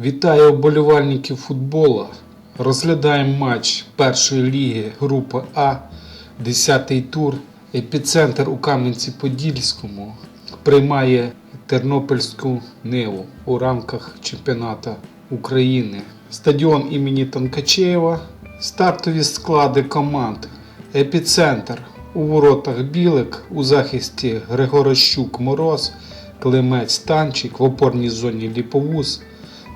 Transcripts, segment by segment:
Вітаю вболівальників футбола. Розглядаємо матч першої ліги групи А, 10-й тур. Епіцентр у Кам'янці-Подільському приймає Тернопільську Ниву у рамках чемпіонату України. Стадіон імені Танкачеєва. Стартові склади команд. Епіцентр у воротах Білик, у захисті Григорощук Мороз, Климець Танчик, в опорній зоні Ліповуз,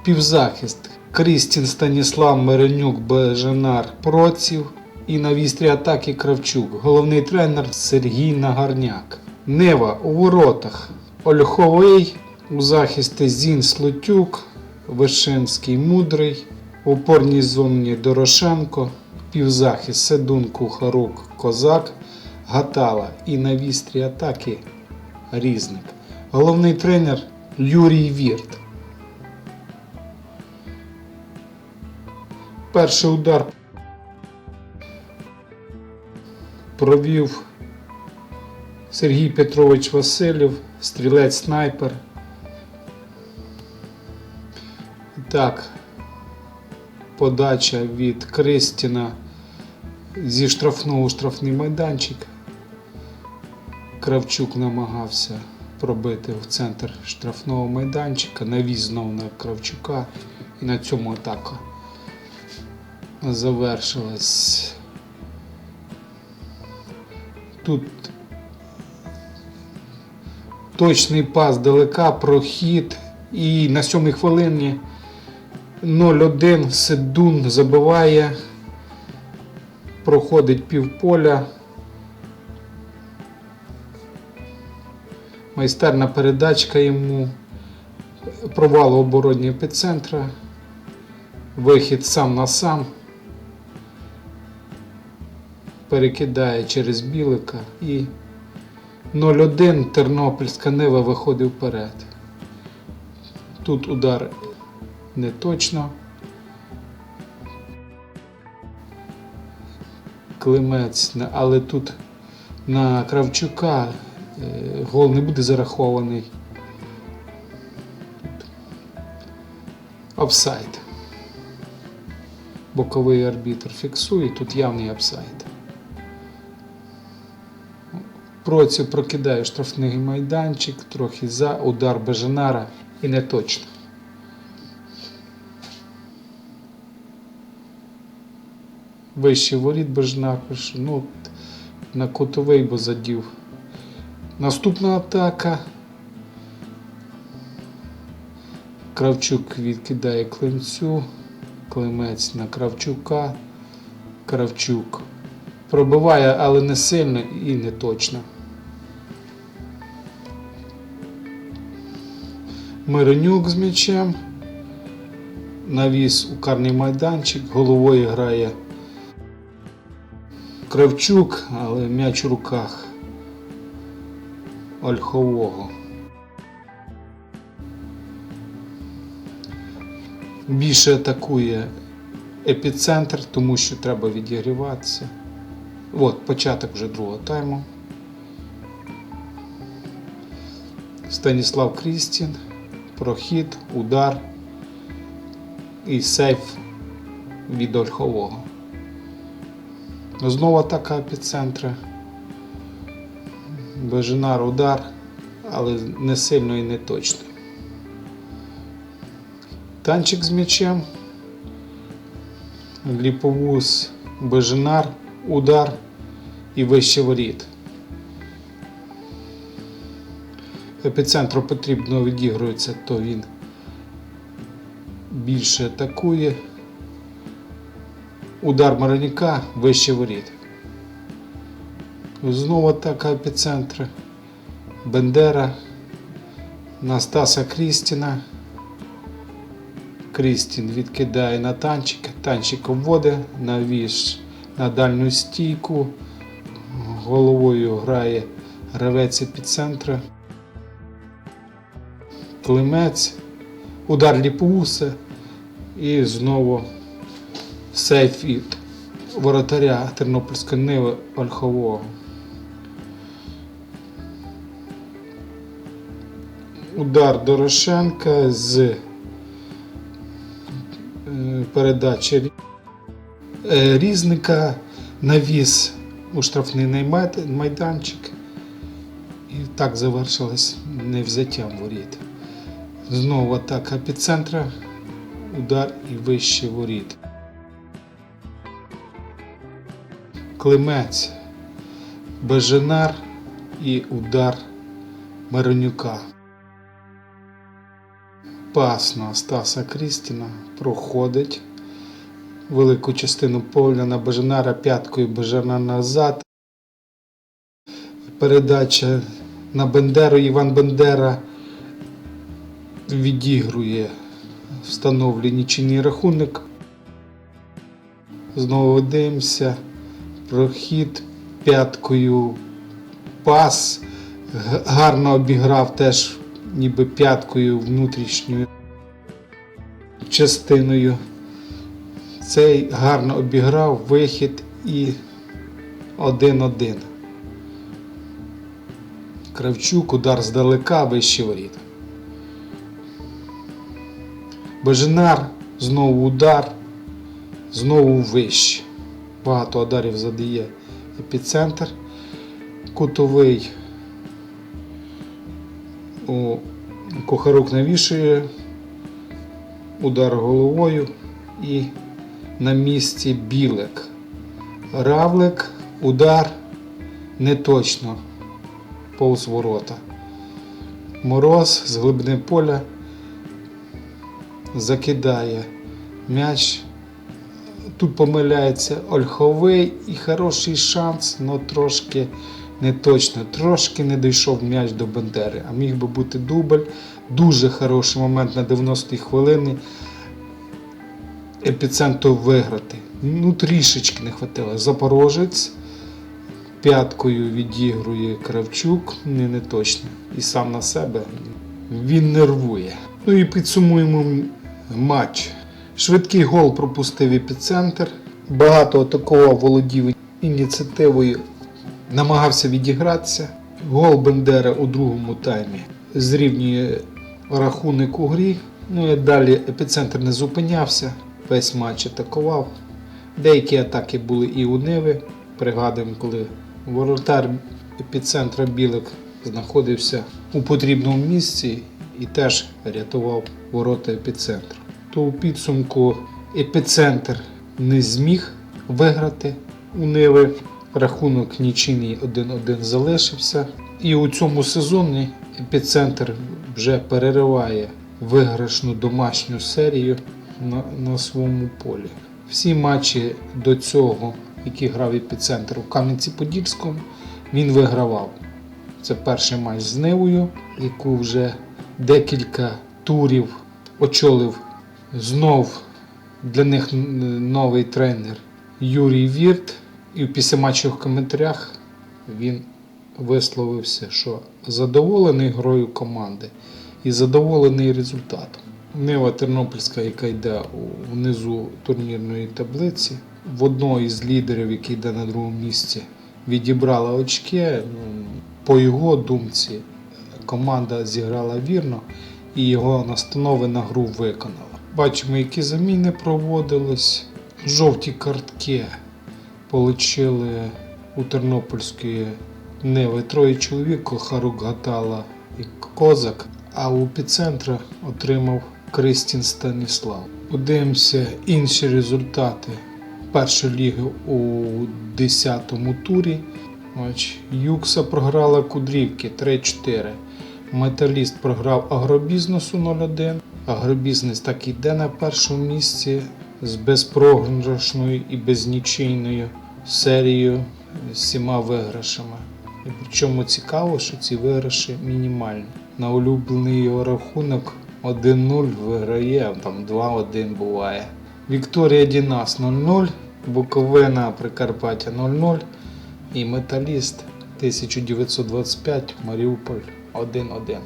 півзахист Крістін Станіслав Миренюк Бежанар Проців і на вістрі атаки Кравчук. Головний тренер Сергій Нагарняк. Нева у воротах Ольховий, у захисті Зін Слотюк, Вишинський Мудрий, в опорній зоні Дорошенко, півзахист Седун Кухарук Козак, Гатала і на вістрі атаки Різник. Головний тренер Юрій Вірт. Перший удар провів Сергій Петрович Васильєв, стрілець снайпер. Так, подача від Кристіна зі штрафного у штрафний майданчик. Кравчук намагався пробити в центр штрафного майданчика, навіз знову на Кравчука і на цьому атака завершилась. Тут точний пас далека, прохід. І на сьомій хвилині 0-1 Седун забиває, проходить півполя. Майстерна передачка йому, провал обороні епіцентра, вихід сам на сам, перекидає через Білика і 0-1 Тернопільська Нива виходить вперед. Тут удар не точно. Климець, але тут на Кравчука е, гол не буде зарахований. Офсайд. Боковий арбітр фіксує, тут явний офсайд. Проці прокидає штрафний майданчик, трохи за удар Бежанара і не точно. Вище воріт Бежанар пише, ну, на котовий, бо задів. Наступна атака. Кравчук відкидає клинцю. Климець на Кравчука. Кравчук пробиває, але не сильно і не точно. Миренюк з м'ячем. Навіс у карний майданчик, головою грає Кравчук, але м'яч у руках Ольхового. Більше атакує епіцентр, тому що треба відігріватися. От, початок вже другого тайму. Станіслав Крістін, прохід, удар і сейф від Ольхового. Знову атака епіцентра. Бежинар удар, але не сильно і не точно. Танчик з м'ячем. Ліповуз Бежинар, удар і вище воріт. Епіцентру потрібно відігрується, то він більше атакує. Удар Мараніка вище воріт. Знову атака епіцентра. Бендера. На Стаса Крістіна. Крістін відкидає на танчика. Танчик обводить на віж на дальню стійку. Головою грає гравець епіцентра. Климець. Удар Ліпуса. І знову сейф від воротаря Тернопільської Ниви Ольхового. Удар Дорошенка з е, передача рі- е, різника, навіс у штрафний майданчик. І так завершилось невзяттям воріт. Знову атака епіцентра, удар і вище воріт. Климець, Беженар і удар Миронюка. Пас на Стаса Крістіна проходить велику частину поля на Беженара п'яткою Бежана назад. Передача на Бендеру. Іван Бендера відігрує встановлений чинний рахунок. Знову дивимося. Прохід п'яткою пас. Гарно обіграв теж ніби п'яткою внутрішньою частиною. Цей гарно обіграв вихід і 1-1. Кравчук, удар здалека, вище воріт. Беженар, знову удар, знову вище. Багато ударів задає епіцентр. Кутовий у Кухарук навішує удар головою і на місці білик. Равлик, удар не точно повз ворота. Мороз з глибини поля закидає м'яч. Тут помиляється Ольховий і хороший шанс, але трошки не точно. Трошки не дійшов м'яч до Бендери, а міг би бути дубль. Дуже хороший момент на 90-й хвилині. Епіцентру виграти. Ну, трішечки не хватило. Запорожець п'яткою відігрує Кравчук, не, не точно. І сам на себе він нервує. Ну і підсумуємо матч. Швидкий гол пропустив епіцентр. Багато атакував, володів ініціативою, намагався відігратися. Гол Бендера у другому таймі зрівнює рахунок у грі. Ну і далі епіцентр не зупинявся, весь матч атакував. Деякі атаки були і у Ниви. Пригадуємо, коли воротар епіцентра Білик знаходився у потрібному місці і теж рятував ворота епіцентру. То у підсумку епіцентр не зміг виграти у Ниви. Рахунок нічийний 1-1 залишився. І у цьому сезоні епіцентр вже перериває виграшну домашню серію на, на своєму полі. Всі матчі до цього, які грав епіцентр у Кам'янці-Подільському, він вигравав. Це перший матч з Нивою, яку вже декілька турів очолив знов для них новий тренер Юрій Вірт. І в післяматчевих коментарях він висловився, що задоволений грою команди і задоволений результатом. Нива Тернопільська, яка йде внизу турнірної таблиці, в одного із лідерів, який йде на другому місці, відібрала очки. Ну, по його думці, команда зіграла вірно і його настанови на гру виконала. Бачимо, які заміни проводились. Жовті картки отримали у Тернопільської Неви троє чоловік, Кохарук Гатала і Козак, а у епіцентра отримав Кристін Станіслав. Подивимося інші результати першої ліги у 10-му турі. Юкса програла Кудрівки 3-4. Металіст програв агробізнесу 0-1. Агробізнес так і йде на першому місці з безпрограшною і безнічийною серією з всіма виграшами. І причому цікаво, що ці виграші мінімальні. На улюблений його рахунок 1-0 виграє, там 2-1 буває. Вікторія Дінас 0-0, Буковина Прикарпаття 0-0 і Металіст 1925 Маріуполь 1-1.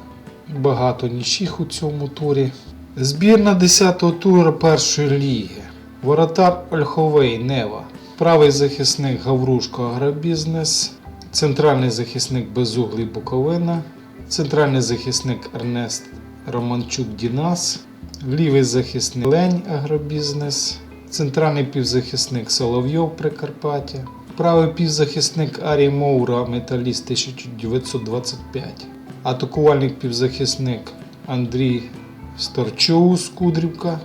Багато нічих у цьому турі. Збірна 10-го туру першої ліги. Воротар Ольховий Нева. Правий захисник Гаврушко Агробізнес. Центральний захисник Безуглий Буковина. Центральний захисник Ернест Романчук Дінас. лівий захисник Лень Агробізнес, центральний півзахисник Соловйов Прикарпаття, правий півзахисник Арій Моура Металіст 1925, атакувальник півзахисник Андрій Сторчоус Кудрівка,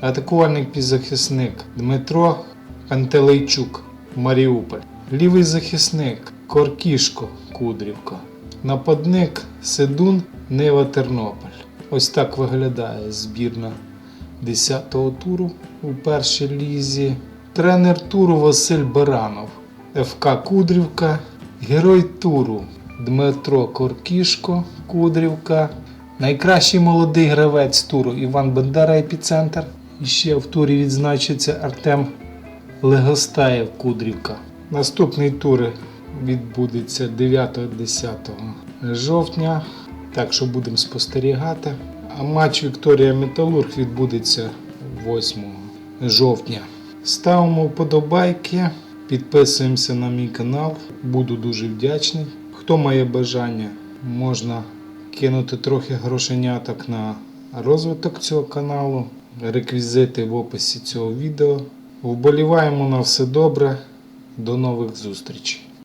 атакувальник півзахисник Дмитро Пантелейчук Маріуполь, лівий захисник Коркішко Кудрівка, нападник Седун Нива Тернопіль. Ось так виглядає збірна 10-го туру у першій лізі. Тренер туру Василь Баранов, ФК Кудрівка, герой туру Дмитро Коркішко Кудрівка, найкращий молодий гравець туру Іван Бендера Епіцентр. І ще в турі відзначиться Артем Легостаєв Кудрівка. Наступний тур відбудеться 9-10 жовтня, так що будемо спостерігати. А матч Вікторія Металург відбудеться 8 жовтня. Ставимо вподобайки, підписуємося на мій канал. Буду дуже вдячний. Хто має бажання, можна кинути трохи грошеняток на розвиток цього каналу. Реквізити в описі цього відео. Вболіваємо на все добре. До нових зустрічей!